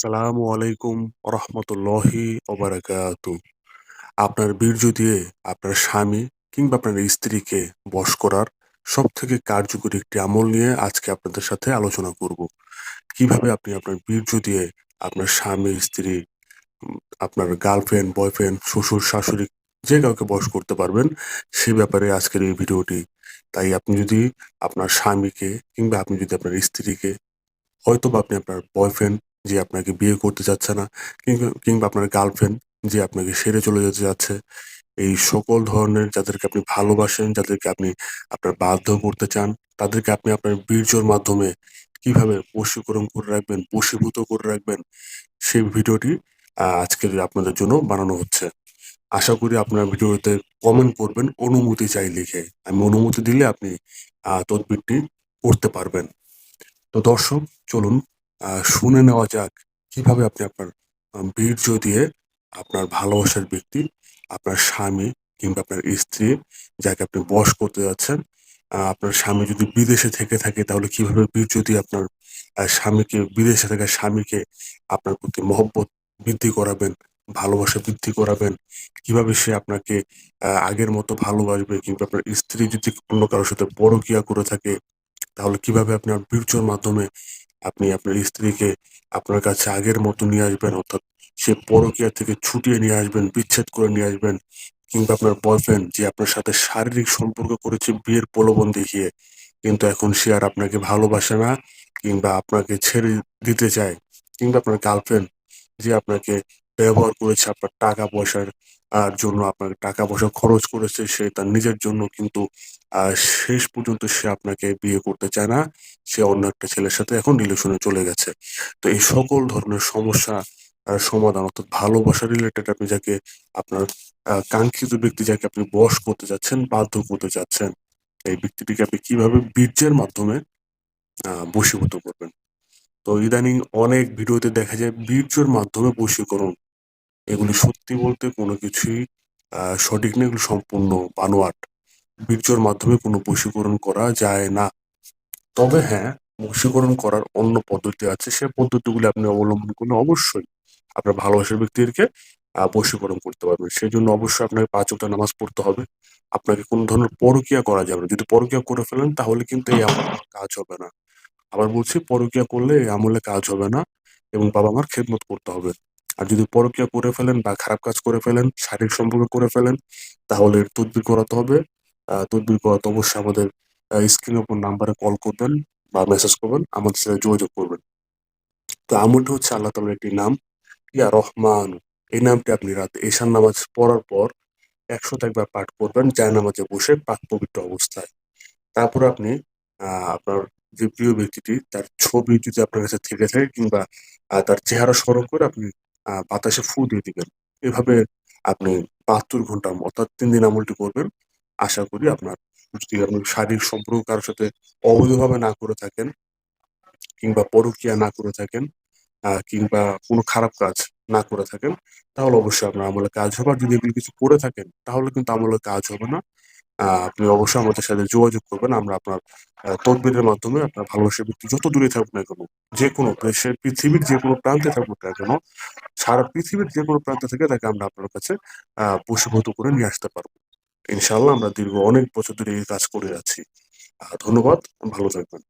আসসালামু আলাইকুম রহমতুল্লাহি ওবারাকাতু আপনার বীর্য দিয়ে আপনার স্বামী কিংবা আপনার স্ত্রীকে বশ করার সব থেকে কার্যকরী একটি আমল নিয়ে আজকে আপনাদের সাথে আলোচনা করব। কীভাবে আপনি আপনার বীর্য দিয়ে আপনার স্বামী, স্ত্রী আপনার গার্লফ্রেন্ড বয়ফ্রেন্ড শ্বশুর, শাশুড়ি যে কাউকে বশ করতে পারবেন সে ব্যাপারে আজকের এই ভিডিওটি। তাই আপনি যদি আপনার স্বামীকে কিংবা আপনি যদি আপনার স্ত্রীকে হয়তো বা আপনি আপনার বয়ফ্রেন্ড যে আপনাকে বিয়ে করতে চাচ্ছে না কিংবা কিংবা আপনার গার্লফ্রেন্ড যে আপনাকে সেরে চলে যেতে যাচ্ছে। এই সকল ধরনের যাদেরকে আপনি ভালোবাসেন যাদেরকে আপনি আপনার বাধ্য করতে চান তাদেরকে আপনি আপনার বীর্যর মাধ্যমে কীভাবে বশীকরণ করে রাখবেন বশীভূত করে রাখবেন সেই ভিডিওটি আহ, আজকের আপনাদের জন্য বানানো হচ্ছে। আশা করি আপনার ভিডিওতে কমেন্ট করবেন অনুমতি চাই লিখে। আমি অনুমতি দিলে আপনি তদবিরটি করতে পারবেন। তো দর্শক চলুন শুনে নেওয়া যাক কীভাবে আপনি আপনার বীর্য দিয়ে আপনার ভালোবাসার ব্যক্তি, আপনার স্বামী কিংবা আপনার স্ত্রী যাকে আপনি বশ করতে যাচ্ছেন আপনার স্বামী যদি বিদেশে থেকে থাকে তাহলে কীভাবে বীর্য দিয়ে আপনার স্বামীকে, বিদেশে থাকা স্বামীকে আপনার প্রতি মহব্বত বৃদ্ধি করাবেন, ভালোবাসা বৃদ্ধি করাবেন? কীভাবে সে আপনাকে আগের মতো ভালোবাসবে কিংবা আপনার স্ত্রী যদি অন্য কারোর সাথে পরকীয়া করে থাকে, তাহলে কীভাবে আপনার বীর্যর মাধ্যমে আপনি আপনার স্ত্রীকে আপনার কাছে আগের মতো নিয়ে আসবেন, অর্থাৎ সে পরকীয়া থেকে ছুটিয়ে নিয়ে আসবেন, বিচ্ছেদ করে নিয়ে আসবেন, কিংবা আপনার বয়ফ্রেন্ড যে আপনার সাথে শারীরিক সম্পর্ক করেছে বিয়ের প্রলোভন দেখিয়ে, কিন্তু এখন সে আর আপনাকে ভালোবাসে না, কিংবা আপনাকে ছেড়ে দিতে চায়, কিংবা আপনার গার্লফ্রেন্ড যে আপনাকে ব্যবহার করেছে আপনার টাকা পয়সার জন্য, আপনার টাকা পয়সা খরচ করেছে, সে তার নিজের জন্য কিন্তু, আহ, শেষ পর্যন্ত সে আপনাকে বিয়ে করতে চায় না। সে অন্য একটা ছেলের সাথে এখন রিলেশনে চলে গেছে। তো এই সকল ধরনের সমস্যা সমাধান অর্থাৎ ভালোবাসা রিলেটেড আপনি যাকে আপনার কাঙ্ক্ষিত ব্যক্তি যাকে আপনি বশ করতে যাচ্ছেন, বাধ্য করতে যাচ্ছেন, এই ব্যক্তিটিকে আপনি কীভাবে বীর্যের মাধ্যমে বশীভূত করবেন? তো ইদানিং অনেক ভিডিওতে দেখা যায় বীর্যের মাধ্যমে বশীকরণ এগুলি সত্যি বলতে কোনো কিছুই সঠিক নেই এগুলো সম্পূর্ণ বানোয়াট। বীর্যর মাধ্যমে কোনো বশীকরণ করা যায় না। তবে হ্যাঁ বশীকরণ করার অন্য পদ্ধতি আছে, সে পদ্ধতিগুলি আপনি অবলম্বন করলে অবশ্যই আপনার ভালোবাসার ব্যক্তিদেরকে বশীকরণ করতে পারবেন। সেই জন্য অবশ্যই আপনাকে পাঁচ ওয়াক্ত নামাজ পড়তে হবে। আপনাকে কোনো ধরনের পরকীয়া করা যাবে না। যদি পরকীয়া করে ফেলেন, তাহলে কিন্তু এই আমল কাজ হবে না। আবার বলছি, পরকীয়া করলে এই আমলে কাজ হবে না এবং বাবা মার খেদমত করতে হবে। আর যদি পরকীয়া করে ফেলেন বা খারাপ কাজ করে ফেলেন, শারীরিক সম্পর্ক করে ফেলেন, তাহলে তদবির করাতে হবে। তদবির করাতে অবশ্যই আমাদের স্ক্রিনের উপর নাম্বারে কল করবেন বা মেসেজ করবেন, আমাদের সাথে যোগাযোগ করবেন। তো আমলটি হচ্ছে আল্লাহ তাআলার একটি নাম। ইয়া রহমান, এই নামটি আপনি রাতে ঈশান নামাজ পড়ার পর একশত একবার পাঠ করবেন জায় নামাজে বসে পাক পবিত্র অবস্থায়। তারপর আপনি আপনার যে প্রিয় ব্যক্তিটি, তার ছবি যদি আপনার কাছে থেকে থাকে কিংবা তার চেহারা স্মরণ করে আপনি আহ, বাতাসে ফু দিয়ে দিবেন। এভাবে আপনি বাহাত্তর ঘণ্টার মতো অর্থাৎ তিন দিন আমলটি করবেন। আশা করি আপনার যদি আপনি শারীরিক সম্পর্ক কারোর সাথে অবৈধভাবে না করে থাকেন কিংবা পরকীয়া না করে থাকেন আহ, কিংবা কোনো খারাপ কাজ না করে থাকেন তাহলে অবশ্যই আপনার আমলে কাজ হবে। আর যদি এগুলো কিছু করে থাকেন তাহলে কিন্তু আমলে কাজ হবে না। আপনি অবশ্যই আমাদের সাথে যোগাযোগ করবেন। আমরা আপনার তদবিরের মাধ্যমে আপনার ভালোবাসার ব্যক্তি যত দূরে থাকুক না কেন, যে কোনো দেশের, পৃথিবীর যে কোনো প্রান্তে থাকুক না কেন, সারা পৃথিবীর যে কোনো প্রান্তে থেকে তাকে আমরা আপনার কাছে, আহ, বশীভূত করে নিয়ে আসতে পারব। ইনশাল্লাহ আমরা দীর্ঘ অনেক বছর ধরে এই কাজ করে যাচ্ছি ধন্যবাদ। ভালো থাকবেন।